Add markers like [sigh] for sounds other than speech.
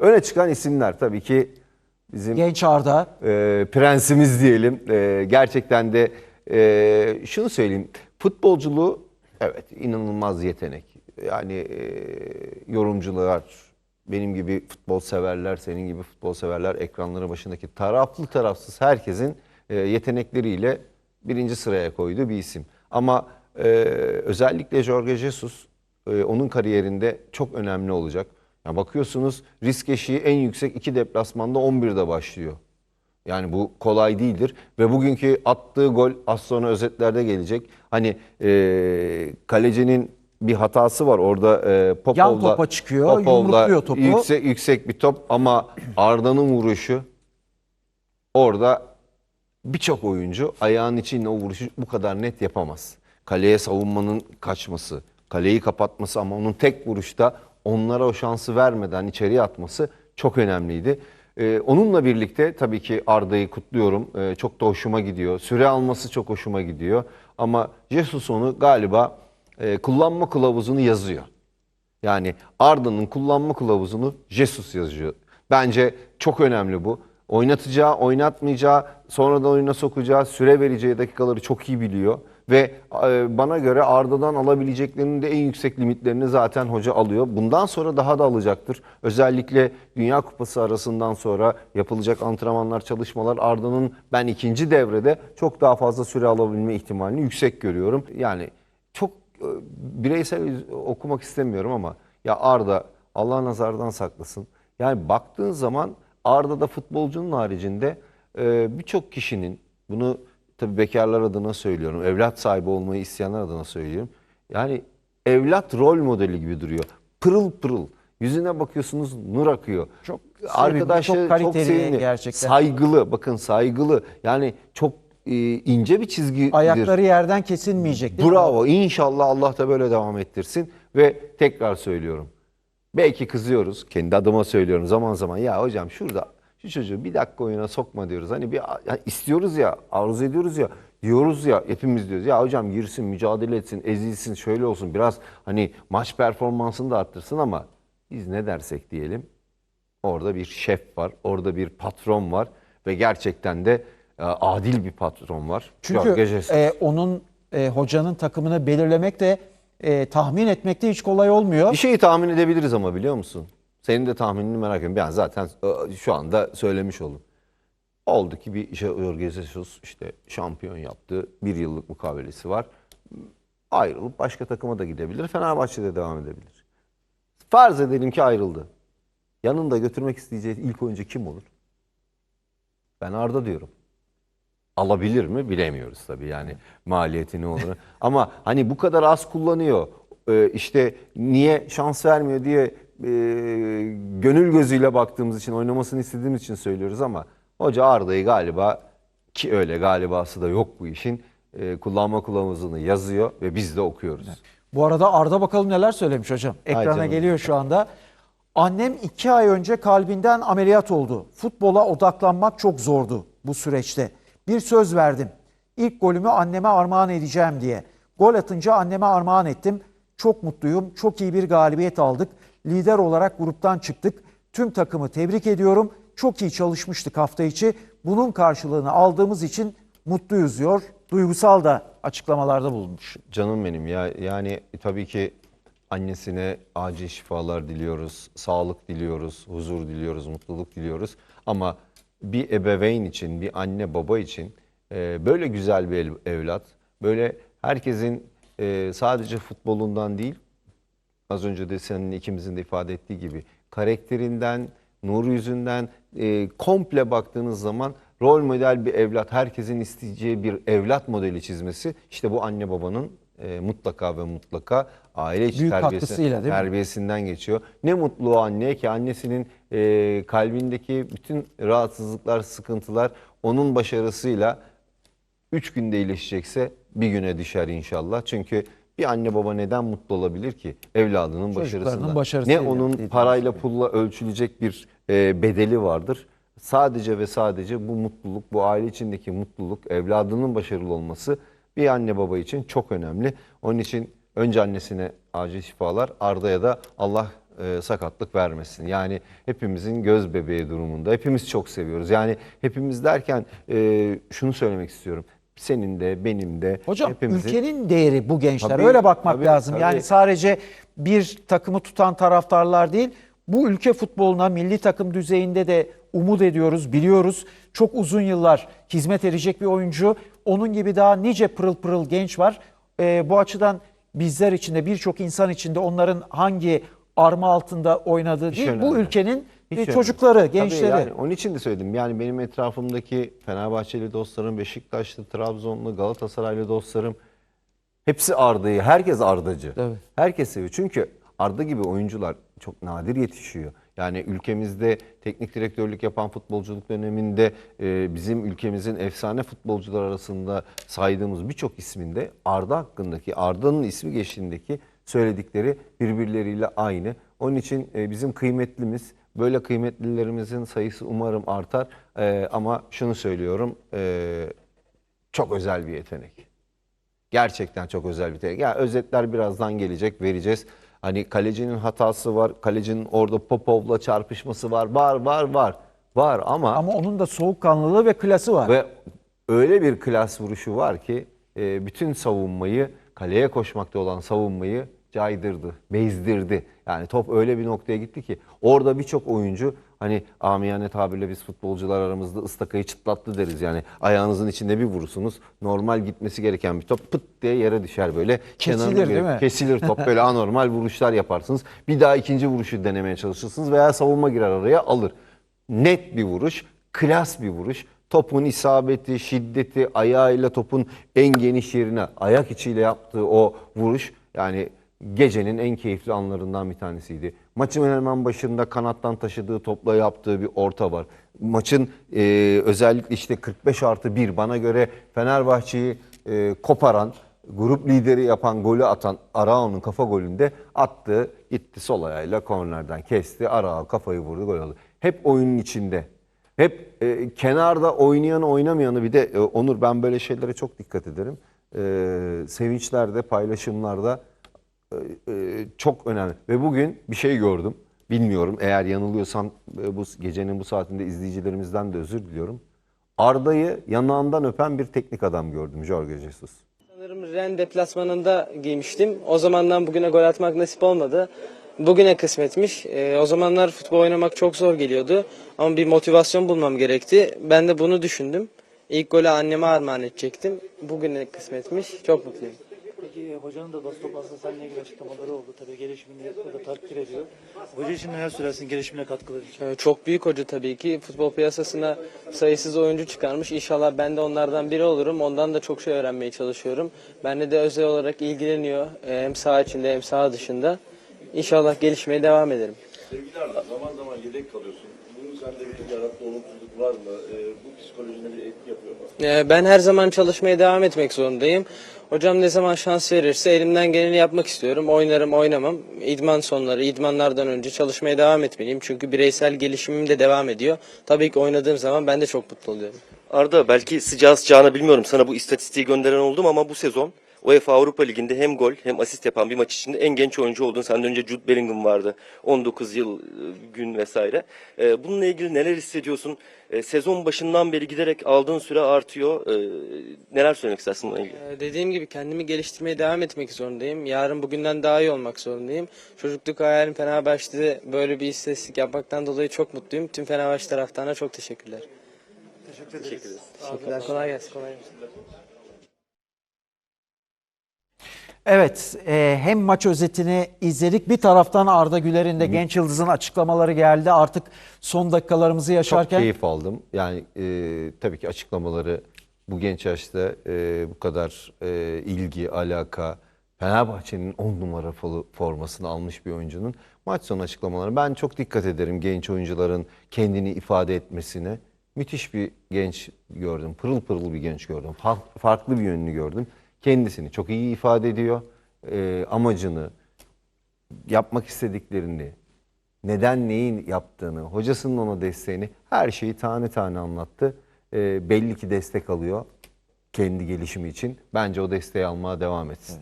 Öne çıkan isimler tabii ki bizim Genç Arda. e, prensimiz diyelim. E, gerçekten de e, şunu söyleyeyim. Futbolculuğu evet inanılmaz yetenek. Yani e, yorumcular, benim gibi futbol severler, senin gibi futbol severler, ekranları başındaki taraflı tarafsız herkesin e, yetenekleriyle birinci sıraya koyduğu bir isim. Ama e, özellikle Jorge Jesus e, onun kariyerinde çok önemli olacak. Ya bakıyorsunuz risk eşiği en yüksek iki deplasmanda 11'de başlıyor. Yani bu kolay değildir ve bugünkü attığı gol az sonra özetlerde gelecek. Hani e, kalecinin bir hatası var orada e, Popov'la, Yan topa çıkıyor, yumrukluyor topu. Yüksek, yüksek bir top ama Arda'nın vuruşu orada birçok oyuncu ayağın içinde o vuruşu bu kadar net yapamaz. Kaleye savunmanın kaçması, kaleyi kapatması ama onun tek vuruşta onlara o şansı vermeden içeriye atması çok önemliydi. Ee, onunla birlikte tabii ki Arda'yı kutluyorum. Ee, çok da hoşuma gidiyor. Süre alması çok hoşuma gidiyor. Ama Jesus onu galiba e, kullanma kılavuzunu yazıyor. Yani Arda'nın kullanma kılavuzunu Jesus yazıyor. Bence çok önemli bu. Oynatacağı, oynatmayacağı, sonradan oyuna sokacağı, süre vereceği dakikaları çok iyi biliyor. Ve e, bana göre Arda'dan alabileceklerinin de en yüksek limitlerini zaten hoca alıyor. Bundan sonra daha da alacaktır. Özellikle Dünya Kupası arasından sonra yapılacak antrenmanlar, çalışmalar Arda'nın ben ikinci devrede çok daha fazla süre alabilme ihtimalini yüksek görüyorum. Yani çok e, bireysel okumak istemiyorum ama ya Arda Allah nazardan saklasın. Yani baktığın zaman Arda'da futbolcunun haricinde e, birçok kişinin bunu tabii bekarlar adına söylüyorum. Evlat sahibi olmayı isteyenler adına söylüyorum. Yani evlat rol modeli gibi duruyor. Pırıl pırıl. Yüzüne bakıyorsunuz nur akıyor. Çok Arkadaşı çok kaliteli sevimli, gerçekten. Saygılı bakın saygılı. Yani çok e, ince bir çizgidir. Ayakları yerden kesilmeyecek değil mi? Bravo. İnşallah Allah da böyle devam ettirsin. Ve tekrar söylüyorum. Belki kızıyoruz. Kendi adıma söylüyorum zaman zaman. Ya hocam şurada şu çocuğu bir dakika oyuna sokma diyoruz. Hani bir ya istiyoruz ya, arzu ediyoruz ya, diyoruz ya hepimiz diyoruz. Ya hocam girsin, mücadele etsin, ezilsin, şöyle olsun. Biraz hani maç performansını da arttırsın ama biz ne dersek diyelim. Orada bir şef var, orada bir patron var ve gerçekten de e, adil bir patron var. Çünkü e, onun e, hocanın takımını belirlemek de e, tahmin etmek de hiç kolay olmuyor. Bir şeyi tahmin edebiliriz ama biliyor musun? Senin de tahminini merak ediyorum. Ben zaten e, şu anda söylemiş oldum. Oldu ki bir Jorge Jesus işte şampiyon yaptı. Bir yıllık mukavelesi var. Ayrılıp başka takıma da gidebilir. Fenerbahçe'de devam edebilir. Farz edelim ki ayrıldı. Yanında götürmek isteyeceği ilk oyuncu kim olur? Ben Arda diyorum. Alabilir mi bilemiyoruz tabii yani maliyeti ne olur. [laughs] Ama hani bu kadar az kullanıyor. Ee, işte niye şans vermiyor diye gönül gözüyle baktığımız için oynamasını istediğimiz için söylüyoruz ama hoca Arda'yı galiba ki öyle galibası da yok bu işin e, kullanma kılavuzunu yazıyor ve biz de okuyoruz. Bu arada Arda bakalım neler söylemiş hocam. Ekrana geliyor şu anda. Annem iki ay önce kalbinden ameliyat oldu. Futbola odaklanmak çok zordu bu süreçte. Bir söz verdim. İlk golümü anneme armağan edeceğim diye. Gol atınca anneme armağan ettim. Çok mutluyum. Çok iyi bir galibiyet aldık. Lider olarak gruptan çıktık. Tüm takımı tebrik ediyorum. Çok iyi çalışmıştık hafta içi. Bunun karşılığını aldığımız için mutluyuz diyor. Duygusal da açıklamalarda bulunmuş. Canım benim ya yani tabii ki annesine acil şifalar diliyoruz, sağlık diliyoruz, huzur diliyoruz, mutluluk diliyoruz. Ama bir ebeveyn için, bir anne baba için e, böyle güzel bir evlat, böyle herkesin e, sadece futbolundan değil, az önce de senin ikimizin de ifade ettiği gibi karakterinden, nur yüzünden e, komple baktığınız zaman rol model bir evlat, herkesin isteyeceği bir evlat modeli çizmesi işte bu anne babanın e, mutlaka ve mutlaka aile içi Büyük terbiyesi, mi? terbiyesinden geçiyor. Ne mutlu o anneye ki annesinin e, kalbindeki bütün rahatsızlıklar, sıkıntılar onun başarısıyla Üç günde iyileşecekse bir güne düşer inşallah. Çünkü bir anne baba neden mutlu olabilir ki evladının başarısından? Ne onun parayla pulla ölçülecek bir e, bedeli vardır. Sadece ve sadece bu mutluluk, bu aile içindeki mutluluk, evladının başarılı olması bir anne baba için çok önemli. Onun için önce annesine acil şifalar, Arda'ya da Allah e, sakatlık vermesin. Yani hepimizin göz bebeği durumunda. Hepimiz çok seviyoruz. Yani hepimiz derken e, şunu söylemek istiyorum. Senin de benim de Hocam hepimizin ülkenin değeri bu gençler. Tabii, Öyle bakmak tabii, lazım. tabii. Yani sadece bir takımı tutan taraftarlar değil. Bu ülke futboluna milli takım düzeyinde de umut ediyoruz, biliyoruz. Çok uzun yıllar hizmet edecek bir oyuncu. Onun gibi daha nice pırıl pırıl genç var. Ee, bu açıdan bizler için de birçok insan için de onların hangi arma altında oynadığı değil, bu ülkenin Hiç e, çocukları, Tabii gençleri. yani onun için de söyledim. Yani benim etrafımdaki Fenerbahçeli dostlarım, Beşiktaşlı, Trabzonlu, Galatasaraylı dostlarım hepsi Arda'yı, herkes Ardacı. Evet. Herkes seviyor. Çünkü Arda gibi oyuncular çok nadir yetişiyor. Yani ülkemizde teknik direktörlük yapan futbolculuk döneminde e, bizim ülkemizin efsane futbolcular arasında saydığımız birçok isminde Arda hakkındaki, Arda'nın ismi geçtiğindeki söyledikleri birbirleriyle aynı. Onun için e, bizim kıymetlimiz, böyle kıymetlilerimizin sayısı umarım artar. E, ama şunu söylüyorum, e, çok özel bir yetenek. Gerçekten çok özel bir yetenek. Ya özetler birazdan gelecek, vereceğiz. Hani kalecinin hatası var, kalecinin orada Popov'la çarpışması var, var, var, var. Var ama, Ama onun da soğukkanlılığı ve klası var. ve öyle bir klas vuruşu var ki e, bütün savunmayı, kaleye koşmakta olan savunmayı caydırdı, bezdirdi. Yani top öyle bir noktaya gitti ki orada birçok oyuncu hani amiyane tabirle biz futbolcular aramızda ıstakayı çıtlattı deriz. Yani ayağınızın içinde bir vurursunuz. Normal gitmesi gereken bir top pıt diye yere düşer böyle. Kesilir, değil mi? Kesilir top [laughs] böyle anormal vuruşlar yaparsınız. Bir daha ikinci vuruşu denemeye çalışırsınız veya savunma girer araya alır. Net bir vuruş, klas bir vuruş. Topun isabeti, şiddeti, ayağıyla topun en geniş yerine ayak içiyle yaptığı o vuruş yani gecenin en keyifli anlarından bir tanesiydi. Maçın hemen başında kanattan taşıdığı topla yaptığı bir orta var. Maçın e, özellikle işte 45 artı 1 bana göre Fenerbahçe'yi e, koparan, grup lideri yapan golü atan Arao'nun kafa golünde attı, gitti sol ayağıyla kornerden kesti. Arao kafayı vurdu, gol oldu. Hep oyunun içinde. Hep e, kenarda oynayanı oynamayanı bir de e, Onur ben böyle şeylere çok dikkat ederim. E, sevinçlerde, paylaşımlarda çok önemli. Ve bugün bir şey gördüm. Bilmiyorum eğer yanılıyorsam e, bu gecenin bu saatinde izleyicilerimizden de özür diliyorum. Arda'yı yanağından öpen bir teknik adam gördüm Jorge Jesus. Sanırım Ren deplasmanında giymiştim. O zamandan bugüne gol atmak nasip olmadı. Bugüne kısmetmiş. Ee, o zamanlar futbol oynamak çok zor geliyordu. Ama bir motivasyon bulmam gerekti. Ben de bunu düşündüm. İlk golü anneme armağan edecektim. Bugüne kısmetmiş. Çok mutluyum. Peki hocanın da basın toplantısında seninle ilgili açıklamaları oldu. Tabii gelişimini de takdir ediyor. Hoca için neler söylersin gelişimine katkıları için? Ee, Çok büyük hoca tabii ki. Futbol piyasasına sayısız oyuncu çıkarmış. İnşallah ben de onlardan biri olurum. Ondan da çok şey öğrenmeye çalışıyorum. Benle de özel olarak ilgileniyor. Ee, Hem saha içinde hem saha dışında. İnşallah gelişmeye devam ederim. Sevgili Arda, zaman zaman yedek kalıyorsun. Bunun sende bir yarattığı olumsuzluk var mı? Ee, bu psikolojine bir etki yapıyor mu? Ee, Ben her zaman çalışmaya devam etmek zorundayım. Hocam ne zaman şans verirse elimden geleni yapmak istiyorum. Oynarım oynamam. İdman sonları, idmanlardan önce çalışmaya devam etmeliyim. Çünkü bireysel gelişimim de devam ediyor. Tabii ki oynadığım zaman ben de çok mutlu oluyorum. Arda belki sıcağı sıcağına bilmiyorum sana bu istatistiği gönderen oldum ama bu sezon UEFA Avrupa Ligi'nde hem gol hem asist yapan bir maç içinde en genç oyuncu oldun. Senden önce Jude Bellingham vardı. 19 yıl e, gün vesaire. E, Bununla ilgili neler hissediyorsun? E, Sezon başından beri giderek aldığın süre artıyor. E, Neler söylemek istersin bununla ilgili? Dediğim gibi kendimi geliştirmeye devam etmek zorundayım. Yarın bugünden daha iyi olmak zorundayım. Çocukluk hayalim Fenerbahçe'de böyle bir istatistik yapmaktan dolayı çok mutluyum. Tüm Fenerbahçe taraftarına çok teşekkürler. Teşekkür ederiz. Teşekkürler. Kolay gelsin. Kolay gelsin. Evet, e, hem maç özetini izledik. Bir taraftan Arda Güler'in de genç yıldızın açıklamaları geldi. Artık son dakikalarımızı Çok yaşarken keyif aldım. Yani e, tabii ki açıklamaları bu genç yaşta e, bu kadar e, ilgi, alaka, Fenerbahçe'nin 10 numara fo- formasını almış bir oyuncunun maç sonu açıklamaları. Ben çok dikkat ederim genç oyuncuların kendini ifade etmesine. Müthiş bir genç gördüm. Pırıl pırıl bir genç gördüm. Fa- farklı bir yönünü gördüm. Kendisini çok iyi ifade ediyor. E, amacını, yapmak istediklerini, neden neyin yaptığını, hocasının ona desteğini her şeyi tane tane anlattı. Ee, belli ki destek alıyor kendi gelişimi için. Bence o desteği almaya devam etsin.